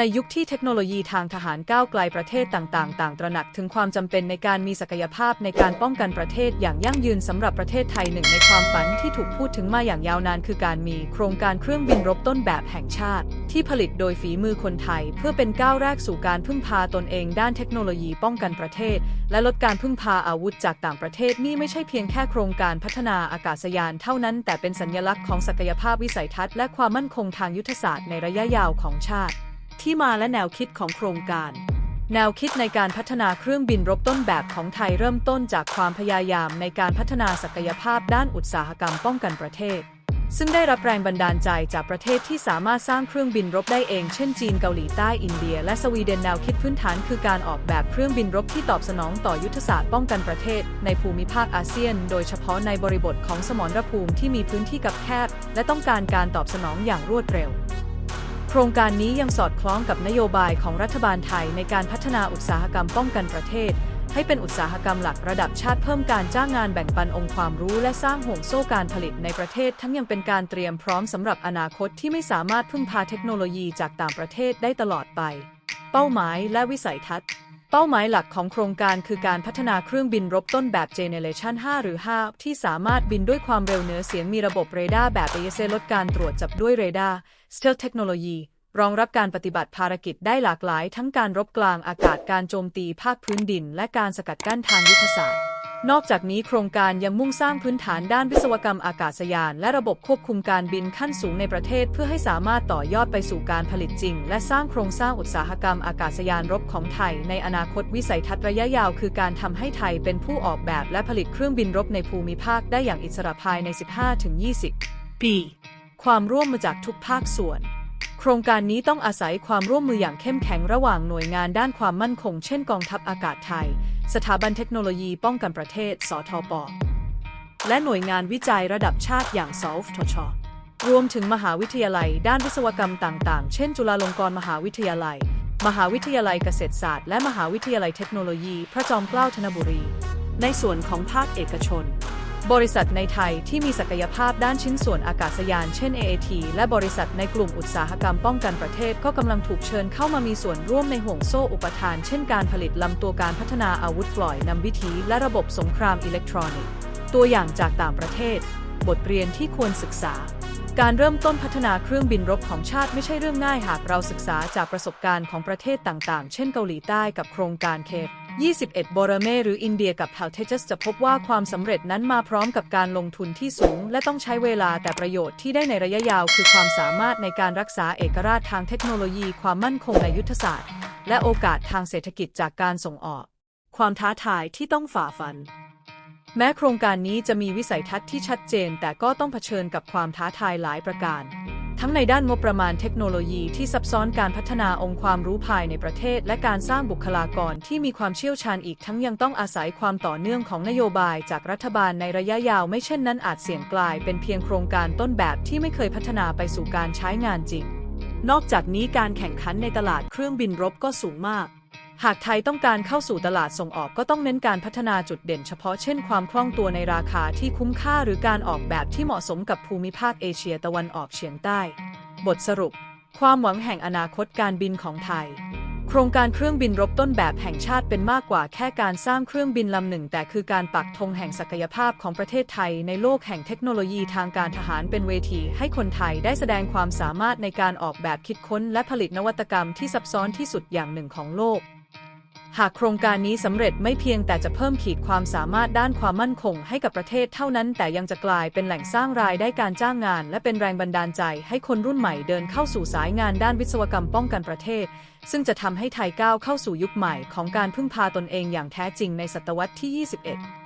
ในยุคที่เทคโนโลยีทางทหารก้าวไกลประเทศต่างๆ ต่างตระหนักถึงความจำเป็นในการมีศักยภาพในการป้องกันประเทศอย่างยั่งยืนสำหรับประเทศไทยหนึ่งในความฝันที่ถูกพูดถึงมาอย่างยาวนาน คือการมีโครงการเครื่องบินรบต้นแบบแห่งชาติ ที่ผลิตโดยฝีมือคนไทย เพื่อเป็นก้าวแรกสู่การพึ่งพาตนเองด้านเทคโนโลยีป้องกันประเทศ และลดการพึ่งพาอาวุธจากต่างประเทศนี่ไม่ใช่เพียงแค่โครงการพัฒนาอากาศยานเท่านั้น แต่เป็นสัญลักษณ์ของศักยภาพวิสัยทัศน์และความมั่นคงทางยุทธศาสตร์ในระยะยาวของชาติ ที่มาและแนวคิดของโครงการ แนวคิดในการพัฒนาเครื่องบินรบต้นแบบของไทยเริ่มต้นจากความพยายามในการพัฒนาศักยภาพด้านอุตสาหกรรมป้องกันประเทศ ซึ่งได้รับแรงบันดาลใจจากประเทศที่สามารถสร้างเครื่องบินรบได้เอง เช่นจีนเกาหลีใต้อินเดีย และสวีเดนแนวคิดพื้นฐานคือการออกแบบเครื่องบินรบที่ตอบสนองต่อยุทธศาสตร์ป้องกันประเทศ ในภูมิภาคอาเซียน โดยเฉพาะในบริบทของสมรภูมิที่มีพื้นที่กับแคบ และต้องการการตอบสนองอย่างรวดเร็ว ครงการนี้ยังสอดคล้องกับนโยบายของรัฐบาลไทยในการพัฒนาอุตสาหกรรมป้องกันประเทศ ให้เป็นอุตสาหกรรมหลักระดับชาติเพิ่มการจ้างงานแบ่งปันองค์ความรู้และสร้างห่วงโซ่การผลิตในประเทศ ทั้งยังเป็นการเตรียมพร้อมสำหรับอนาคตที่ไม่สามารถพึ่งพาเทคโนโลยีจากต่างประเทศได้ตลอดไป เป้าหมายและวิสัยทัศน์ เป้าหมายหลักของโครงการคือการพัฒนาเครื่องบินรบต้นแบบ Generation 5หรือ 5 ที่สามารถบินด้วยความเร็วเหนือเสียงมีระบบเรดาร์แบบ AESA ลดการตรวจจับด้วยเรดาร์ Stealth Technology รองรับการปฏิบัติภารกิจได้หลากหลาย ทั้งการรบกลางอากาศการโจมตีภาคพื้นดิน และการสกัดกั้นทางยุทธศาสตร์ นอกจากนี้โครงการยังมุ่งสร้างพื้นฐานด้านวิศวกรรมอากาศยาน และระบบควบคุมการบินขั้นสูงในประเทศ เพื่อให้สามารถต่อยอดไปสู่การผลิตจริง และสร้างโครงสร้างอุตสาหกรรมอากาศยานรบของไทย ในอนาคตวิสัยทัศน์ระยะยาว คือการทำให้ไทยเป็นผู้ออกแบบและผลิตเครื่องบินรบในภูมิภาคได้อย่างอิสระภายใน 15-20 ปี ความร่วมมือจากทุกภาคส่วน ครงการนี้ต้องอาศัยความร่วมมืออย่างเข้มแข็งระหว่างหน่วยงานด้านความมั่นคง เช่นกองทัพอากาศไทย สถาบันเทคโนโลยีป้องกันประเทศ สทป และหน่วยงานวิจัยระดับชาติอย่างสวทช รวมถึงมหาวิทยาลัย ด้านวิศวกรรมต่างๆ เช่น จุฬาลงกรณ์มหาวิทยาลัย มหาวิทยาลัยเกษตรศาสตร์ และมหาวิทยาลัยเทคโนโลยี พระจอมเกล้าธนบุรี ในส่วนของภาคเอกชน บริษัทในไทยที่มีศักยภาพด้านชิ้นส่วนอากาศยานเช่น AAT และบริษัทในกลุ่มอุตสาหกรรมป้องกันประเทศก็กำลังถูกเชิญเข้ามามีส่วนร่วมในห่วงโซ่อุปทาน เช่นการผลิตลำตัวการพัฒนาอาวุธปล่อยนำวิธีและระบบสงครามอิเล็กทรอนิกส์ ตัวอย่างจากต่างประเทศ บทเรียนที่ควรศึกษา การเริ่มต้นพัฒนาเครื่องบินรบของชาติไม่ใช่เรื่องง่ายหากเราศึกษาจากประสบการณ์ของประเทศต่างๆ เช่นเกาหลีใต้กับโครงการเคฟ21บรเมหรืออินเดียกับ h a l t e j u s จะพบว่าความสำเร็จนั้นมาพร้อมกับการลงทุนที่สูง และต้องใช้เวลาแต่ประโยชน์ที่ได้ในระยะยาว คือความสามารถในการรักษาเอกราชทางเทคโนโลยี ความมั่นคงในยุทธศาสตร์ และโอกาสทางเศรษฐกิจจากการส่งออก ความท้าทายที่ต้องฝ่าฟัน แม้โครงการนี้จะมีวิสัยทัศน์ที่ชัดเจน แต่ก็ต้องเผชิญกับความท้าทายหลายประการ ทั้งในด้านงบประมาณเทคโนโลยีที่ซับซ้อนการพัฒนาองค์ความรู้ภายในประเทศ และการสร้างบุคลากรที่มีความเชี่ยวชาญอีกทั้งยังต้องอาศัยความต่อเนื่องของนโยบายจากรัฐบาลในระยะยาวไม่เช่นนั้นอาจเสี่ยงกลายเป็นเพียงโครงการต้นแบบที่ไม่เคยพัฒนาไปสู่การใช้งานจริง นอกจากนี้การแข่งขันในตลาดเครื่องบินรบก็สูงมาก หากไทยต้องการเข้าสู่ตลาดส่งออกก็ต้องเน้นการพัฒนาจุดเด่นเฉพาะเช่นความคล่องตัวในราคาที่คุ้มค่าหรือการออกแบบที่เหมาะสมกับภูมิภาคเอเชียตะวันออกเฉียงใต้ บทสรุป ความหวังแห่งอนาคตการบินของไทย โครงการเครื่องบินรบต้นแบบแห่งชาติเป็นมากกว่าแค่การสร้างเครื่องบินลำหนึ่ง แต่คือการปักธงแห่งศักยภาพของประเทศไทย ในโลกแห่งเทคโนโลยีทางการทหารเป็นเวทีให้คนไทยได้แสดงความสามารถในการออกแบบคิดค้น และผลิตนวัตกรรมที่ซับซ้อนที่สุดอย่างหนึ่งของโลก หากโครงการนี้สำเร็จไม่เพียงแต่จะเพิ่มขีดความสามารถด้านความมั่นคงให้กับประเทศเท่านั้น แต่ยังจะกลายเป็นแหล่งสร้างรายได้การจ้างงาน และเป็นแรงบันดาลใจให้คนรุ่นใหม่เดินเข้าสู่สายงานด้านวิศวกรรมป้องกันประเทศ ซึ่งจะทำให้ไทยก้าวเข้าสู่ยุคใหม่ของการพึ่งพาตนเองอย่างแท้จริงในศตวรรษที่ 21